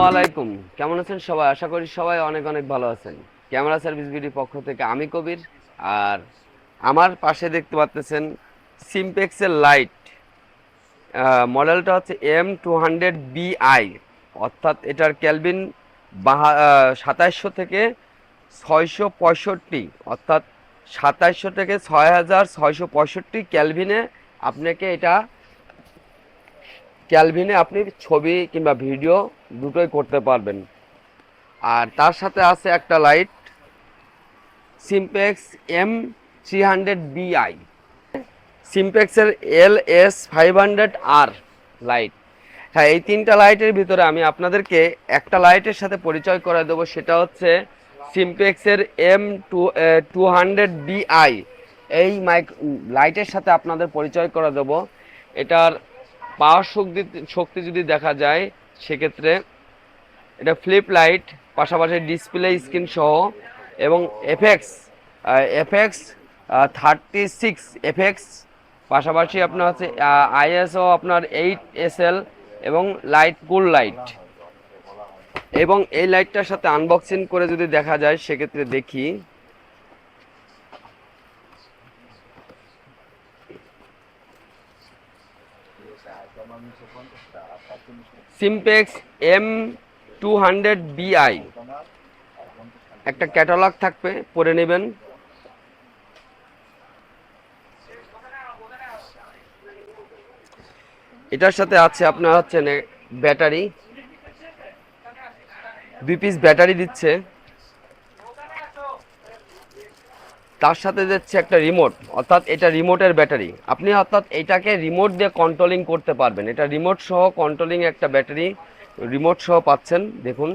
আলাইকুম কেমন আছেন সবাই? আশা করি সবাই অনেক অনেক ভালো আছেন। ক্যামেরা সার্ভিস বিডির পক্ষ থেকে আমি কবির, আর আমার পাশে দেখতে পাচ্ছেন সিমপেক্সের লাইট। মডেলটা হচ্ছে এম টু হান্ড্রেড বিআই অর্থাৎ এটার ক্যালভিন সাতাইশশো থেকে ছয়শো পঁয়ষট্টি, অর্থাৎ সাতাইশশো থেকে ছয় হাজার ছয়শো পঁয়ষট্টি ক্যালভিনে আপনাকে এটা ক্যালভিনে আপনি ছবি কিংবা ভিডিও দুটোই করতে পারবেন। আর তার সাথে আছে একটা light Simpex M three hundred BI সিমপেক্সের L S five hundred আর লাইট হ্যাঁ এই তিনটা লাইটের ভিতরে আমি আপনাদেরকে একটা লাইটের সাথে পরিচয় করে দেবো, সেটা হচ্ছে সিমপেক্সের M two two hundred BI এই মাইক লাইটের সাথে আপনাদের পরিচয় করে দেবো। এটার পাওয়ার শক্তি শক্তি যদি দেখা যায়, সেক্ষেত্রে এটা ফ্লিপ লাইট পাশাপাশি ডিসপ্লে স্ক্রিন সহ, এবং FX FX thirty six FX পাশাপাশি আপনার হচ্ছে আইএসও আপনার এইট এসএল এবং লাইট কুল লাইট এবং এই লাইটটার সাথে আনবক্সিং করে যদি দেখা যায়, সেক্ষেত্রে দেখি। সিমপেক্স এম টু হান্ড্রেড বিআই একটা ক্যাটালগ থাকবে পরে নেবেন। এটার সাথে আছে আপনার হচ্ছে ব্যাটারি দুই পিস ব্যাটারি দিচ্ছে। তার সাথে যাচ্ছে একটা রিমোট অর্থাৎ এটা রিমোটের ব্যাটারি আপনি অর্থাৎ এটাকে রিমোট দিয়ে কন্ট্রোলিং করতে পারবেন। এটা রিমোট সহ কন্ট্রোলিং একটা ব্যাটারি রিমোট সহ পাচ্ছেন, দেখুন।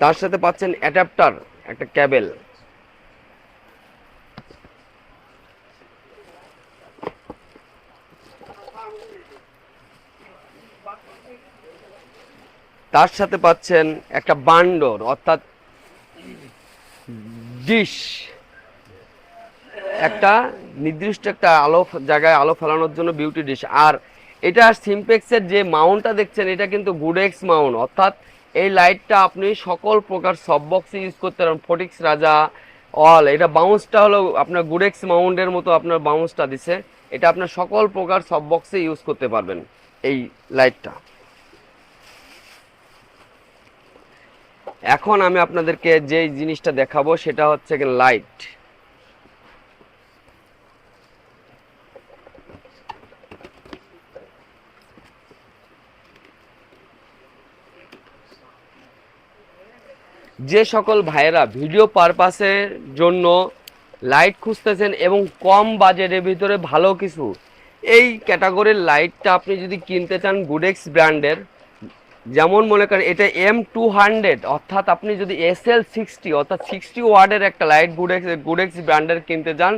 তার সাথে পাচ্ছেন অ্যাডাপ্টার একটা ক্যাবেল তার সাথে পাচ্ছেন একটা বান্ডর অর্থাৎ ডিশ একটা নির্দিষ্ট একটা আলো জায়গায় আলো ফেলানোর জন্য বিউটি ডিশ আর এটা সিমপেক্সের যে মাউন্টটা দেখছেন, এটা কিন্তু গুডেক্স মাউন্ট অর্থাৎ এই লাইটটা আপনি সকল প্রকার সব বক্সে ইউজ করতে পারেন। ফটিক্স রাজা অল এটা বাউন্সটা হলো আপনার গুডেক্স মাউন্টের মতো আপনার বাউন্সটা দিছে। এটা আপনার সকল প্রকার সব বক্সে ইউজ করতে পারবেন এই লাইটটা এখন আমি আপনাদেরকে যে জিনিসটা দেখাবো সেটা হচ্ছে লাইট যে সকল ভাইয়েরা ভিডিও পারপাসের জন্য লাইট খুঁজতেছেন এবং কম বাজেটের ভিতরে ভালো কিছু, এই ক্যাটাগরির লাইটটা আপনি যদি কিনতে চান গুডেক্স ব্র্যান্ডের যেমন মনে করেন এটা এম টু হান্ড্রেড অর্থাৎ আপনি যদি এস এল সিক্সটি অর্থাৎ সিক্সটি ওয়ার্ডের একটা লাইট গুডেক্স গুডেক্স ব্র্যান্ডের কিনতে যান,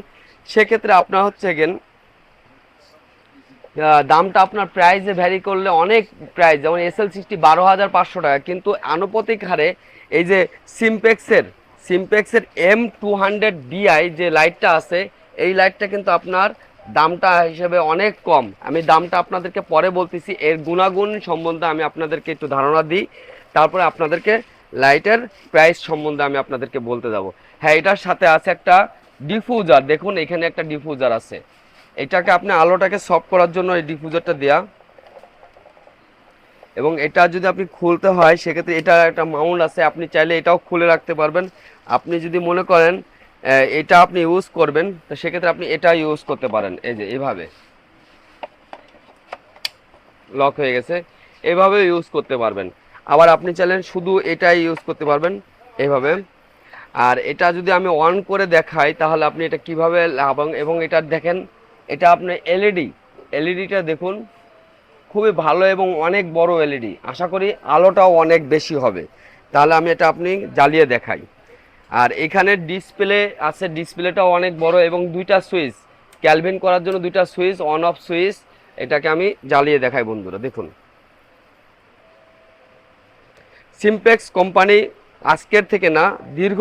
সেক্ষেত্রে আপনার হচ্ছে গেন দামটা আপনার প্রাইসে ভ্যারি করলে অনেক প্রাইস যেমন এস এল সিক্সটি বারো হাজার পাঁচশো টাকা, কিন্তু আনুপাতিক হারে এই যে সিমপেক্সের সিমপেক্সের এম টু হান্ড্রেড ডিআই যে লাইটটা আছে, এই লাইটটা কিন্তু আপনার দামটা হিসেবে অনেক কম। আমি দামটা আপনাদেরকে পরে বলতেছি, এর গুণাগুণ সম্বন্ধে আমি আপনাদেরকে একটু ধারণা দিই। তারপরে আপনাদেরকে লাইটের প্রাইস সম্বন্ধে আমি আপনাদেরকে বলতে যাব। হ্যাঁ এটার সাথে আছে একটা ডিফিউজার দেখুন, এখানে একটা ডিফিউজার আছে। এটাকে আপনি আলোটাকে সফট করার জন্য এই ডিফিউজারটা দেয়া। এবং এটা যদি আপনি খুলতে হয়, সেক্ষেত্রে এটা একটা মাউন্ট আছে। আপনি চাইলে এটাও খুলে রাখতে পারবেন। আপনি যদি মনে করেন এটা আপনি ইউজ করবেন, তো সেক্ষেত্রে আপনি এটা ইউজ করতে পারেন। এই যে এইভাবে লক হয়ে গেছে। এভাবে ইউজ করতে পারবেন। আবার আপনি চাইলেন শুধু এটাই ইউজ করতে পারবেন এইভাবে আর এটা যদি আমি অন করে দেখাই, তাহলে আপনি এটা কীভাবে এবং এবং এটা দেখেন, এটা আপনি এলইডি এলইডিটা দেখুন, খুবই ভালো এবং অনেক বড় এলইডি আশা করি আলোটাও অনেক বেশি হবে। তাহলে আমি এটা আপনি জ্বালিয়ে দেখাই। আর এখানে ডিসপ্লে আছে ডিসপ্লেটাও অনেক বড় এবং দুইটা সুইচ ক্যালভিন করার জন্য দুইটা সুইচ অন অফ সুইচ এটাকে আমি জ্বালিয়ে দেখাই বন্ধুরা, দেখুন। সিমপেক্স কোম্পানি আজকের থেকে না, দীর্ঘ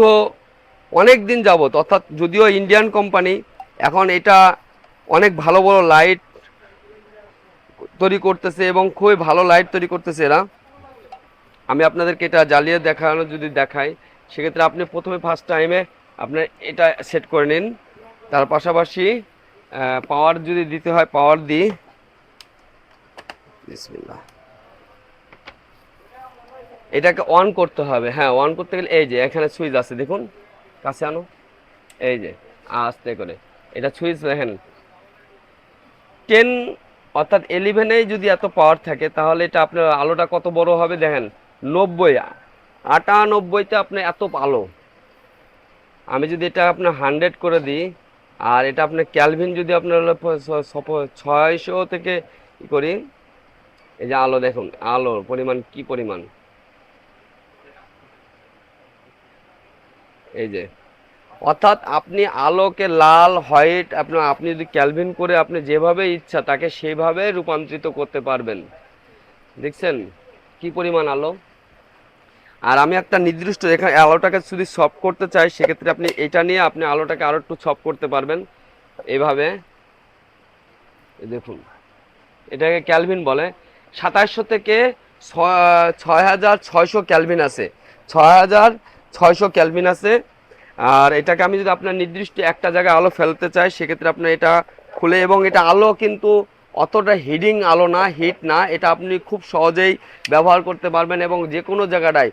অনেক দিন যাবত অর্থাৎ যদিও ইন্ডিয়ান কোম্পানি এখন এটা অনেক ভালো বড় লাইট তৈরি করতেছে এবং খুবই ভালো লাইট তৈরি করতেছে এরা। আমি আপনাদেরকে এটা জ্বালিয়ে দেখানো যদি দেখাই সেক্ষেত্রে আপনি প্রথমে ফার্স্ট টাইমে আপনার এটা সেট করে নিন। তার পাশাপাশি পাওয়ার যদি দিতে হয় পাওয়ার দিই বিসমিল্লাহ। এটাকে অন করতে হবে। হ্যাঁ অন করতে গেলে এই যে, এখানে সুইচ আছে, দেখুন। কাছে আনো। এই যে, আস্তে করে। এটা সুইচ দেখেন। টেন অর্থাৎ এলিভেনেই যদি এত পাওয়ার থাকে, তাহলে এটা আপনার আলোটা কত বড় হবে দেখেন? নব্বই। আটানব্বইতে আপনার এত আলো আমি যদি এটা আপনার হান্ড্রেড করে দিই, আর এটা আপনার ক্যালভিন যদি আপনার ছয়শো থেকে করি, এই যে আলো দেখুন আলোর পরিমাণ কি পরিমাণ? এই যে, অর্থাৎ আপনি আলোকে লাল, হোয়াইট, আপনার, আপনি যদি ক্যালভিন করে আপনি যেভাবে ইচ্ছা তাকে সেভাবে রূপান্তরিত করতে পারবেন। দেখছেন? কি পরিমাণ আলো? আর আমি একটা নির্দিষ্ট এখানে আলোটাকে যদি সফট করতে চাই, সেক্ষেত্রে আপনি এটা নিয়ে আপনি আলোটাকে আরও একটু সফট করতে পারবেন। এভাবে। দেখুন। এটাকে ক্যালভিন বলে। সাতাশশো থেকে ছয়- হাজার ছয়শো ক্যালভিন আছে। ছয় হাজার ছয়শো ক্যালভিন আছে। আর এটাকে আমি যদি আপনার নির্দিষ্ট একটা জায়গায় আলো ফেলতে চাই, সেক্ষেত্রে আপনার এটা খুলে এবং এটা আলো কিন্তু অতটা হিডিং আলো না, হিট না, এটা আপনি খুব সহজেই ব্যবহার করতে পারবেন এবং যে কোনো জায়গাটায়,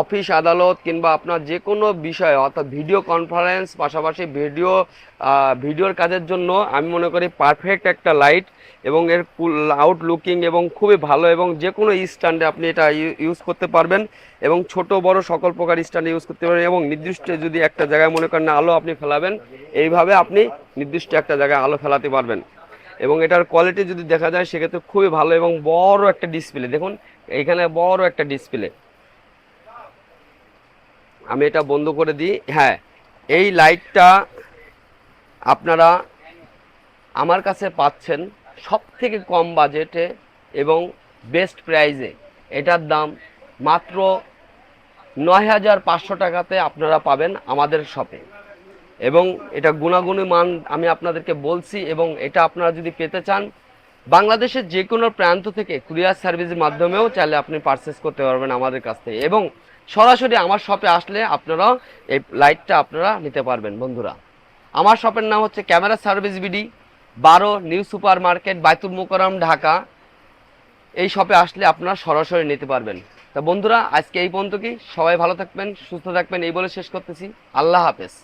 অফিস আদালত কিংবা আপনার যে কোনো বিষয়, অর্থাৎ ভিডিও কনফারেন্স পাশাপাশি ভিডিও ভিডিওর কাজের জন্য আমি মনে করি পারফেক্ট একটা লাইট এবং এর আউট লুকিং এবং খুবই ভালো এবং যে কোনো স্ট্যান্ডে আপনি এটা ইউজ করতে পারবেন এবং ছোট, বড় সকল প্রকার স্ট্যান্ডে ইউজ করতে পারবেন এবং নির্দিষ্ট যদি একটা জায়গায় মনে করেন আলো আপনি ফেলাবেন, এইভাবে আপনি নির্দিষ্ট একটা জায়গায় আলো ফেলাতে পারবেন। এবং এটার কোয়ালিটি যদি দেখা যায়, সেক্ষেত্রে খুবই ভালো এবং বড় একটা ডিসপ্লে দেখুন, এখানে বড় একটা ডিসপ্লে আমি এটা বন্ধ করে দিই। হ্যাঁ এই লাইটটা আপনারা আমার কাছে পাচ্ছেন সব থেকে কম বাজেটে এবং বেস্ট প্রাইজে এটার দাম মাত্র নয় হাজার পাঁচশো টাকাতে আপনারা পাবেন আমাদের শপে এবং এটা গুণাগুণী মান আমি আপনাদেরকে বলছি এবং এটা আপনারা যদি পেতে চান, বাংলাদেশের যে কোনো প্রান্ত থেকে কুরিয়ার সার্ভিসের মাধ্যমেও চাইলে আপনি পারচেস করতে পারবেন আমাদের কাছ থেকে। এবং সরাসরি আমার শপে আসলে আপনারা এই লাইটটা আপনারা নিতে পারবেন, বন্ধুরা। আমার শপের নাম হচ্ছে ক্যামেরা সার্ভিস বিডি, বারো new super market Baitul Mukarram Dhaka. এই শপে আসলে আপনারা সরাসরি নিতে পারবেন। তা বন্ধুরা, আজকে এই পর্যন্ত কি? সবাই ভালো থাকবেন, সুস্থ থাকবেন, এই বলে শেষ করতেছি। আল্লাহ হাফেজ।